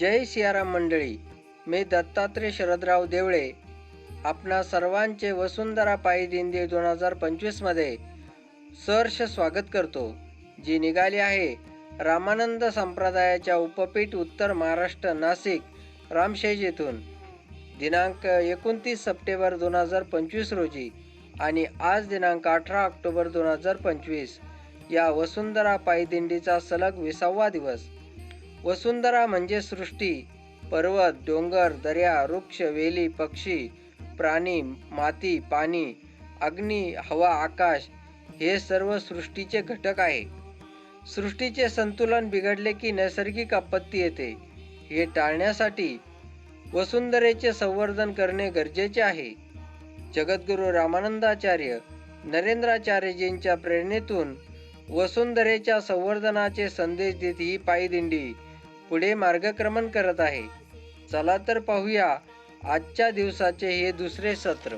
जय सियाराम मंडळी मी दत्तात्रय शरदराव देवळे. आपणा सर्वांचे वसुंधरा पायी दिंडी दोन हजार पंचवीसमध्ये सहर्ष स्वागत करतो जी निघाली आहे रामानंद संप्रदायाच्या उपपीठ उत्तर महाराष्ट्र नाशिक रामशेज येथून. दिनांक एकोणतीस सप्टेंबर दोन हजार पंचवीस रोजी आणि आज दिनांक अठरा ऑक्टोबर दोन हजार पंचवीस या वसुंधरा पायी दिंडीचा सलग विसावा दिवस. वसुंधरा म्हणजे सृष्टी पर्वत डोंगर दर्या वृक्ष वेली पक्षी प्राणी माती पाणी अग्नी हवा आकाश हे सर्व सृष्टीचे घटक आहे. सृष्टीचे संतुलन बिघडले की नैसर्गिक आपत्ती येते. हे टाळण्यासाठी वसुंधरेचे संवर्धन करणे गरजेचे आहे. जगद्गुरू रामानंदाचार्य नरेंद्राचार्यजींच्या प्रेरणेतून वसुंधरेच्या संवर्धनाचे संदेश देत ही पायदिंडी. दिंडी पुढे मार्गक्रमण करत आहे. चला तर पाहूया आजच्या दिवसाचे हे दुसरे सत्र.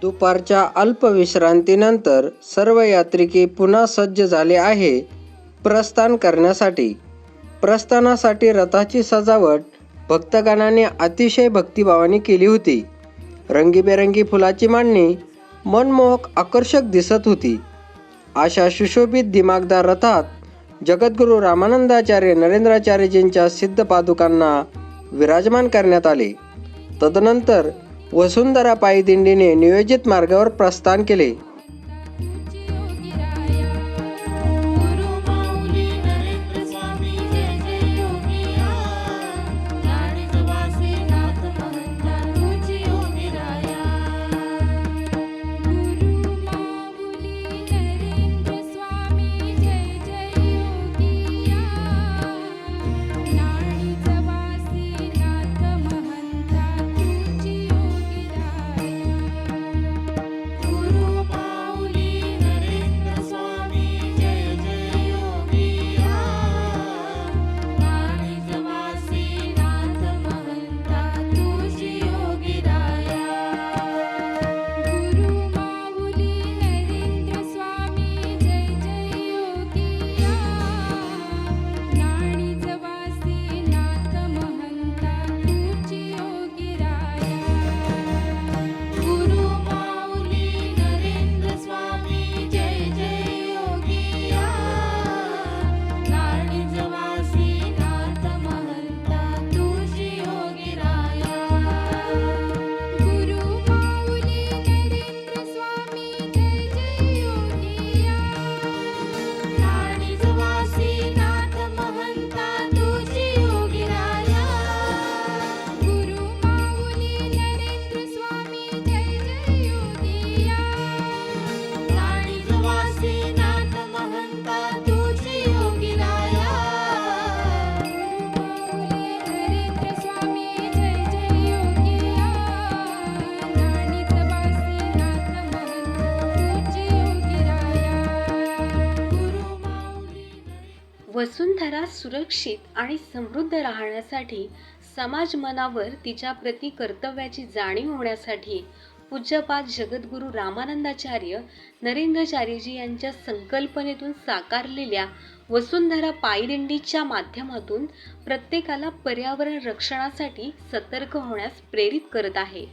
दुपारच्या अल्पविश्रांतीनंतर सर्व यात्रिकी पुन्हा सज्ज झाले आहे प्रस्थान करण्यासाठी. प्रस्थानासाठी रथाची सजावट भक्तगणाने अतिशय भक्तिभावाने केली होती. रंगीबेरंगी फुलाची मांडणी मनमोहक आकर्षक दिसत होती. अशा सुशोभित दिमागदार रथात जगद्गुरू रामानंदाचार्य नरेंद्राचार्यजींच्या सिद्ध पादुकांना विराजमान करण्यात आले. तदनंतर वसुंधरा पायी दिंडीने नियोजित मार्गावर प्रस्थान केले. वसुंधरा सुरक्षित आणि समृद्ध राहण्यासाठी समाज मनावर तिच्या प्रति कर्तव्याची जाणीव होण्यासाठी पूज्यपाद जगद्गुरू रामानंदाचार्य नरेंद्रचार्यजी यांच्या संकल्पनेतून साकारलेल्या वसुंधरा पायदिंडीच्या माध्यमातून प्रत्येकाला पर्यावरण रक्षणासाठी सतर्क होण्यास प्रेरित करत आहे.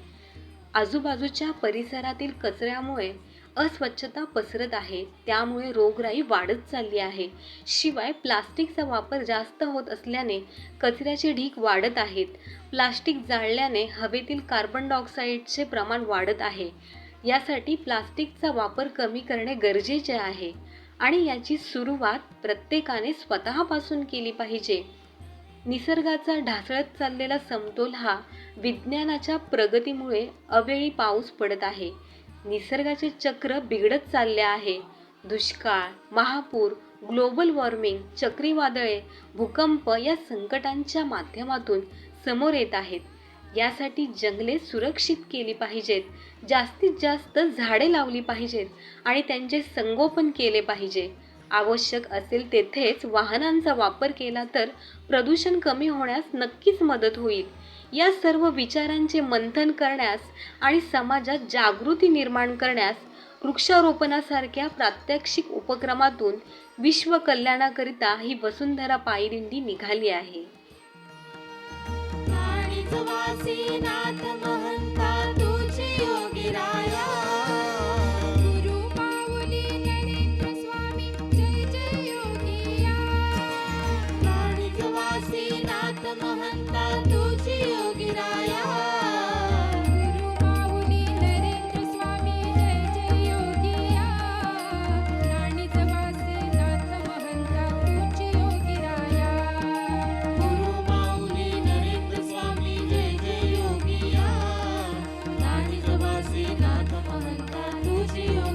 आजूबाजूच्या परिसरातील कचऱ्यामुळे अस्वच्छता पसरत आहे. त्यामुळे रोगराई वाढत चालली आहे. शिवाय प्लास्टिकचा वापर जास्त होत असल्याने कचऱ्याचे ढीग वाढत आहेत. प्लास्टिक जाळल्याने हवेतील कार्बन डायऑक्साईडचे प्रमाण वाढत आहे. यासाठी प्लास्टिकचा वापर कमी करणे गरजेचे आहे. आणि याची सुरुवात प्रत्येकाने स्वतःपासून केली पाहिजे. निसर्गाचा ढासळत चाललेला समतोल हा विज्ञानाच्या प्रगतीमुळे अवेळी पाऊस पडत आहे. निसर्गाचे चक्र बिघडत चालले आहे. दुष्काळ महापूर ग्लोबल वॉर्मिंग चक्रीवादळे भूकंप या संकटांच्या माध्यमातून समोर येत आहेत. यासाठी जंगले सुरक्षित केली पाहिजेत. जास्तीत जास्त झाडे लावली पाहिजेत आणि त्यांचे संगोपन केले पाहिजे. आवश्यक असेल तेथेच वाहनांचा वापर केला तर प्रदूषण कमी होण्यास नक्कीच मदत होईल. या सर्व विचारांचे मंथन करण्यास आणि समाजात जागृती निर्माण करण्यास वृक्षारोपणासारख्या प्रात्यक्षिक उपक्रमातून विश्व कल्याणाकरिता ही वसुंधरा पायदिंडी निघाली आहे.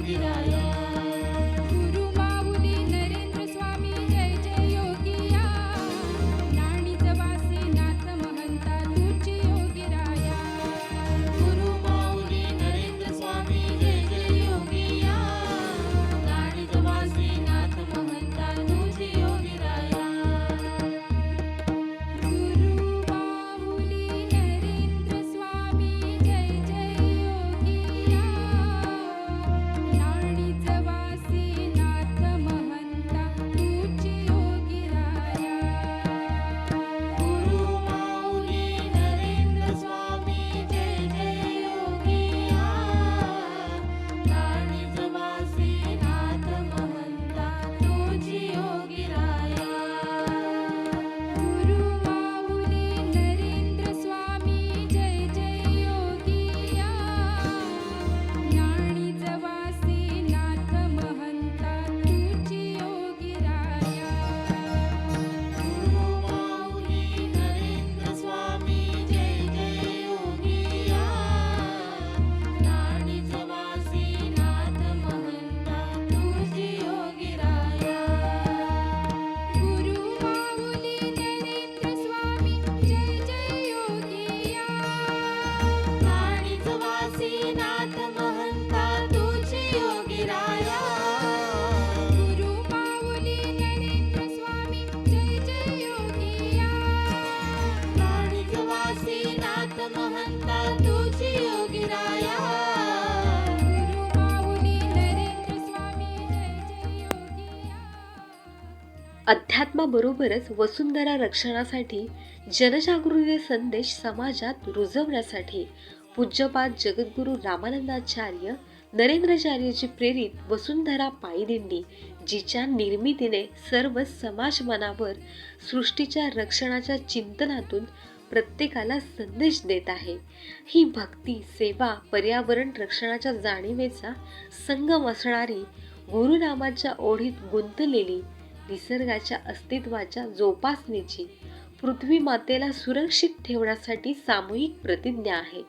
तुझी अध्यात्माबरोबरच वसुंधरा रक्षणासाठी जनजागृती संदेश समाजात रुजवण्यासाठी पूज्यपाद जगद्गुरू रामानंदाचार्य नरेंद्राचार्यजी प्रेरित वसुंधरा पायदिंडी जिच्या निर्मितीने सर्व समाज मनावर सृष्टीच्या रक्षणाच्या चिंतनातून प्रत्येकाला संदेश देत आहे. ही भक्ती सेवा पर्यावरण रक्षणाच्या जाणीवेचा संगम असणारी गुरुनामाच्या ओढीत गुंतलेली निसर्गाच्या अस्तित्वाच्या जोपासनेची पृथ्वी मातेला सुरक्षित ठेवण्यासाठी सामूहिक प्रतिज्ञा आहे.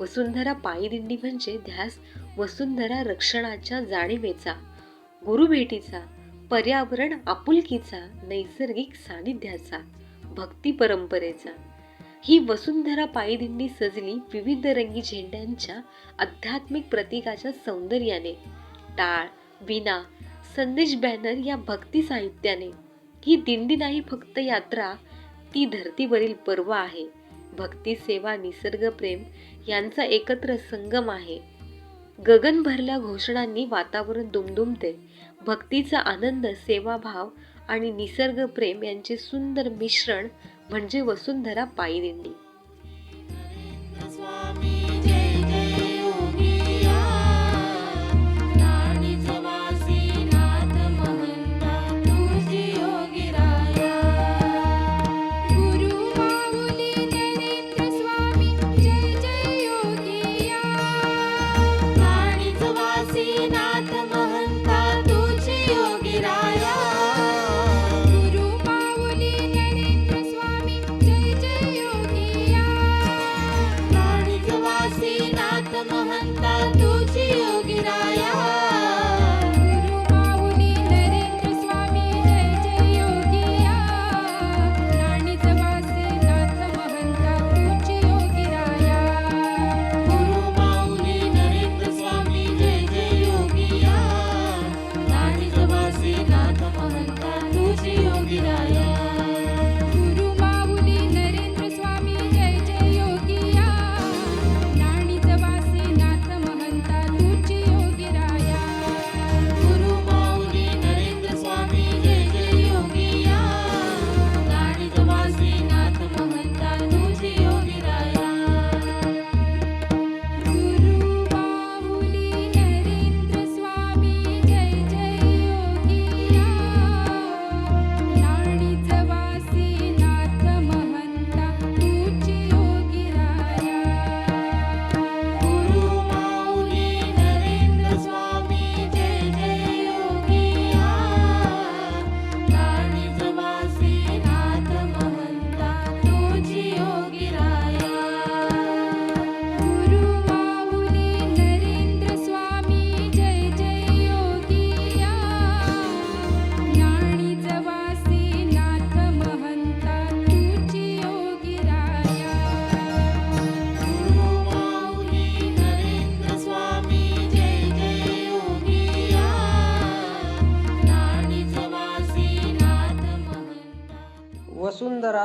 वसुंधरा पायदिंडी म्हणजे ध्यास वसुंधरा रक्षणाच्या जाणीवेचा गुरुभेटीचा पर्यावरण आपुलकीचा नैसर्गिक सानिध्याचा भक्ती परंपरेचा. ही वसुंधरा पायदिंडी सजली विविध रंगी झेंड्यांच्या आध्यात्मिक प्रतीकाच्या सौंदर्याने. टाळ विना संदेश बॅनर या भक्ती साहित्याने. ही दिंडी नाही फक्त यात्रा. ती धरतीवरील पर्व आहे. भक्ती सेवा निसर्ग प्रेम यांचा एकत्र संगम आहे. गगन भरल्या घोषणांनी वातावरण दुमदुमते. भक्तीचा आनंद सेवाभाव आणि निसर्ग प्रेम यांचे सुंदर मिश्रण म्हणजे वसुंधरा पायी दिंडी.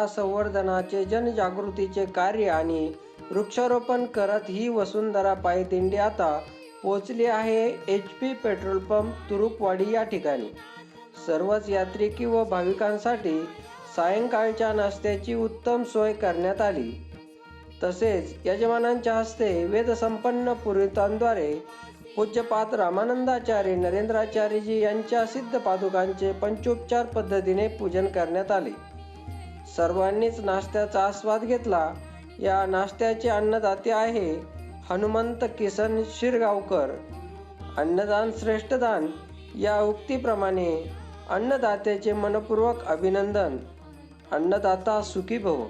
संवर्धनाचे जनजागृतीचे कार्य आणि वृक्षारोपण करत ही वसुंधरा पायदिंडी आता पोचली आहे H P petrol pump Turupwadi या ठिकाणी. सर्वच यात्रिकी व भाविकांसाठी सायंकाळच्या नाश्त्याची उत्तम सोय करण्यात आली. तसेच यजमानांच्या हस्ते वेदसंपन्न पुरोहितांद्वारे पूज्यपात रामानंदाचार्य नरेंद्राचार्यजी यांच्या सिद्ध पादुकांचे पंचोपचार पद्धतीने पूजन करण्यात आले. सर्वांनीच नाश्त्याचा आस्वाद घेतला. या नाश्त्याचे अन्नदाते आहे हनुमंत किसन शिरगावकर. अन्नदान श्रेष्ठदान या उक्तीप्रमाणे अन्नदात्याचे मनपूर्वक अभिनंदन. अन्नदाता सुखी भाऊ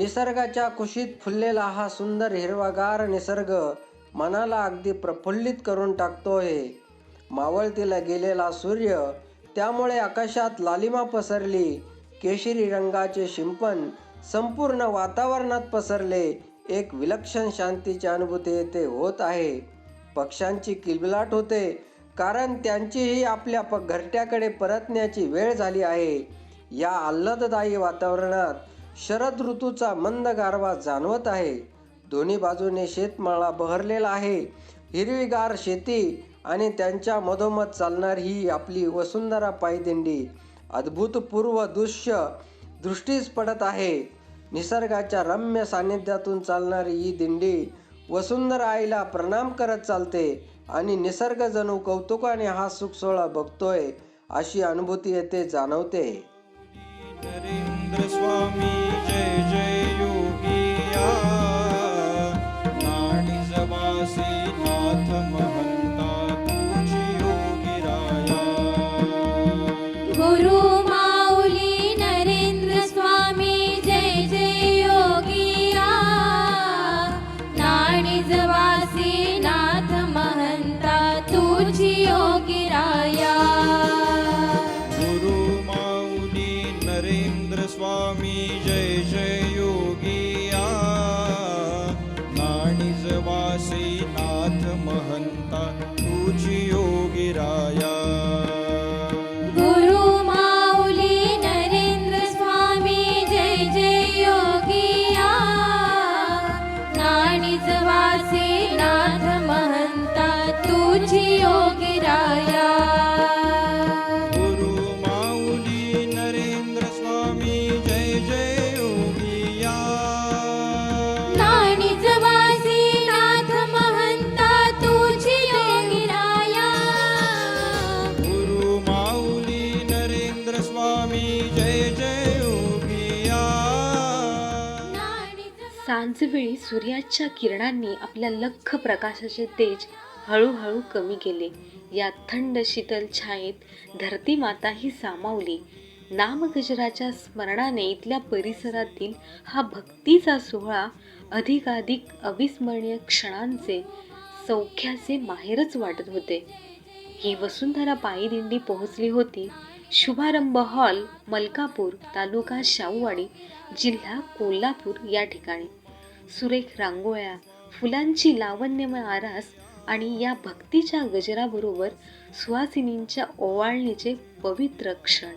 निसर्गाच्या कुशीत फुललेला हा सुंदर हिरवागार निसर्ग मनाला अगदी प्रफुल्लित करून टाकतो आहे मावळतीला गेलेला सूर्य त्यामुळे आकाशात लालिमा पसरली. केशरी रंगाचे शिंपण संपूर्ण वातावरणात पसरले. एक विलक्षण शांतीची अनुभूती येथे होत आहे. पक्ष्यांची किलबिलाट होते कारण त्यांचीही आपल्या प घरट्याकडे परतण्याची वेळ झाली आहे. या आल्हाददायी वातावरणात शरद ऋतूचा मंद गारवा जाणवत आहे. दोन्ही बाजूने शेतमाळा बहरलेला आहे. हिरवीगार शेती आणि त्यांच्या मधोमध चालणारी ही आपली वसुंधरा पायदिंडी. अद्भुतपूर्व दृश्य दृष्टीस पडत आहे. निसर्गाच्या रम्य सानिध्यातून चालणारी ही दिंडी वसुंधरा आईला प्रणाम करत चालते आणि निसर्ग जणू कौतुकाने हा सुखसोहळा बघतोय अशी अनुभूती येथे जाणवते. नरेंद्र स्वामी जय सांजवेळी सूर्याच्या किरणांनी आपल्या लख प्रकाशाचे तेज हळूहळू कमी केले. या थंड शीतल छायेत धरती माताही सामावली. नामगजराच्या स्मरणाने इथल्या परिसरातील हा भक्तीचा सोहळा अधिकाधिक अविस्मरणीय क्षणांचे सौख्याचे माहेरच वाटत होते. ही वसुंधरा पायीदिंडी पोहोचली होती. शुभारंभ हॉल मलकापूर तालुका शाहूवाडी जिल्हा कोल्हापूर या ठिकाणी. सुरेख रांगोळ्या फुलांची लावण्यमय आरास आणि या भक्तीच्या गजराबरोबर सुहासिनींच्या ओवाळणीचे पवित्र क्षण.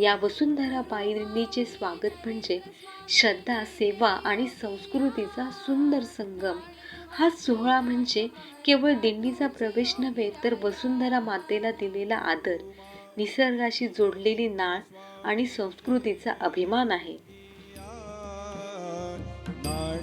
या वसुंधरा पायरीचे स्वागत म्हणजे श्रद्धा सेवा आणि संस्कृतीचा सुंदर संगम. हा सोहळा म्हणजे केवळ दिंडीचा प्रवेश नव्हे तर वसुंधरा मातेला दिलेला आदर निसर्गाशी जोडलेली नाळ आणि संस्कृतीचा अभिमान आहे.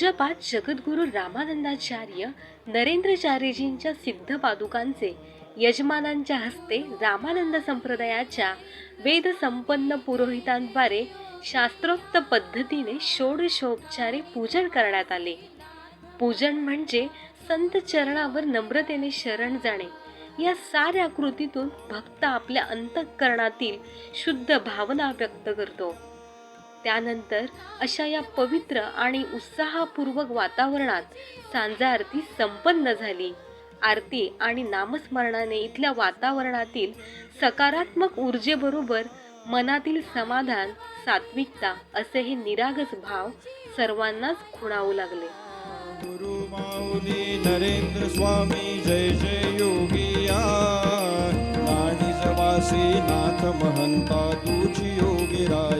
जपात जगद्गुरू रामानंदाचार्य नरेंद्रचार्यजींच्या सिद्ध पादुकांचे यजमानांच्या हस्ते रामानंद संप्रदायाच्या वेद संपन्न पुरोहितांद्वारे शास्त्रोक्त पद्धतीने षोडशोपचारे पूजन करण्यात आले. पूजन म्हणजे संत चरणावर नम्रतेने शरण जाणे. या साऱ्या कृतीतून भक्त आपल्या अंतःकरणातील शुद्ध भावना व्यक्त करतो. त्यानंतर अशा या पवित्र आणि उत्साहपूर्वक वातावरणात सांजा आरती संपन्न झाली. आरती आणि नामस्मरणाने इथल्या वातावरणातील सकारात्मक ऊर्जेबरोबर मनातील समाधान सात्विकता असे हे निरागस भाव सर्वांनाच खुणावू लागले. गुरु माऊली नरेंद्र स्वामी जय जय योगिया नाथ महंता तुझी योगी राय.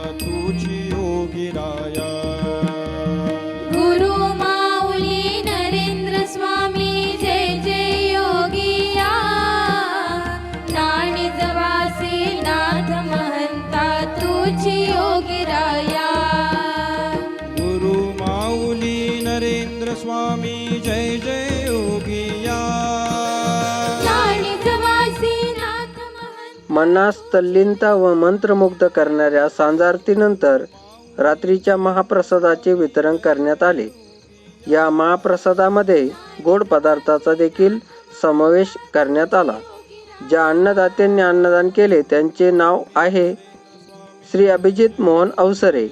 मनास तल्लीनता व मंत्रमुग्ध करणाऱ्या सांजारतीनंतर रात्रीच्या महाप्रसादाचे वितरण करण्यात आले. या महाप्रसादामध्ये गोड पदार्थाचा देखील समावेश करण्यात आला. ज्या अन्नदात्यांनी अन्नदान केले त्यांचे नाव आहे श्री अभिजित मोहन अवसरे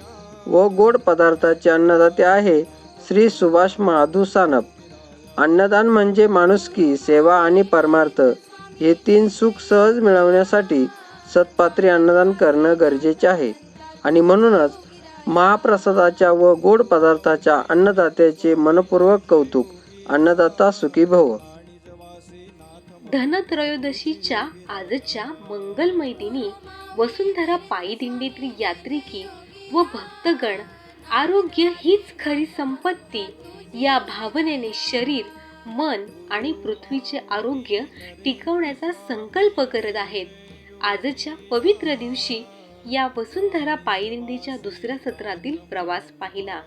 व गोड पदार्थाचे अन्नदाते आहे श्री सुभाष महादू सानप. अन्नदान म्हणजे माणुसकी सेवा आणि परमार्थ हे तीन सुख सहज मिळवण्यासाठी सत्पात्री अन्नदान करणं गरजेचे आहे. आणि म्हणूनच महाप्रसादाच्या व गोड पदार्थाच्या अन्नदात्याचे मनपूर्वक कौतुक अन्नदाता सुखी भव. धनत्रयोदशीच्या आजच्या मंगलमय दिनी वसुंधरा पायी दिंडीतील यात्रिकी व भक्तगण आरोग्य हीच खरी संपत्ती या भावनेने शरीर मन आणि पृथ्वीचे आरोग्य टिकवण्याचा संकल्प करत आहेत. आजच्या पवित्र दिवशी या वसुंधरा पायरिंदीच्या दुसऱ्या सत्रातील प्रवास पाहिला.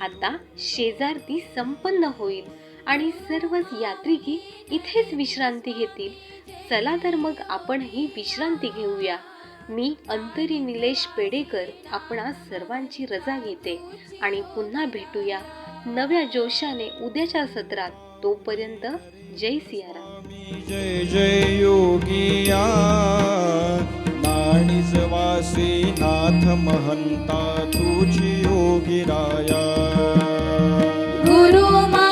आता शेजारती संपन्न होईल आणि सर्वच यात्रिकी इथेच विश्रांती घेतील. चला तर मग आपण ही विश्रांती घेऊया. मी अंतरी निलेश पेडेकर आपणा सर्वांची रजा घेते आणि पुन्हा भेटूया नव्या जोशाने उद्याच्या सत्रात. तोपर्यंत जय सियाराम. जय जय योगिया नाणिजवासी नाथ महंता तुझी योगिराया गुरु मा